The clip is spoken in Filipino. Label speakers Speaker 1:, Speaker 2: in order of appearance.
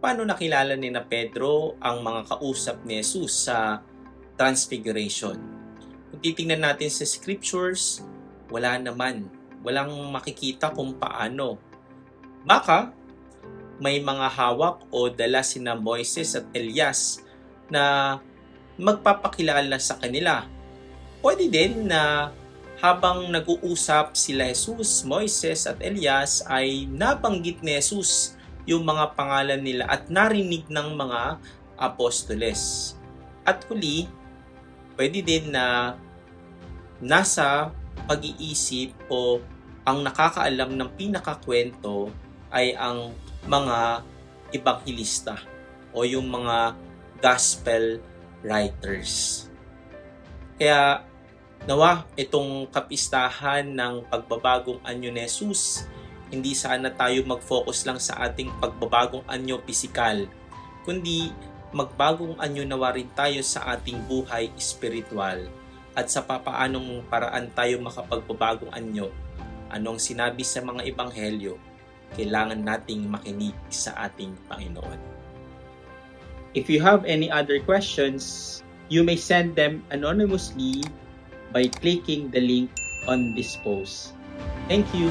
Speaker 1: paano nakilala ni na Pedro ang mga kausap ni Jesus sa Transfiguration? Kung titingnan natin sa scriptures, wala naman. Walang makikita kung paano. Baka may mga hawak o dala sina Moises at Elias na magpapakilala sa kanila. Pwede din na habang nag-uusap sila Jesus, Moises at Elias ay nabanggit ni Jesus yung mga pangalan nila at narinig ng mga apostoles. At huli, pwede din na nasa pag-iisip o ang nakakaalam ng pinakakwento ay ang mga ibanghilista o yung mga gospel writers. Kaya nawa itong kapistahan ng pagbabagong anyo ni Jesus, hindi sana tayo mag-focus lang sa ating pagbabagong anyo pisikal, kundi magbagong anyo nawa rin tayo sa ating buhay espiritual at sa papaanong paraan tayo makapagbabagong anyo. Anong sinabi sa mga ebanghelyo, kailangan nating makinig sa ating Panginoon. If you have any other questions, you may send them anonymously by clicking the link on this post. Thank you.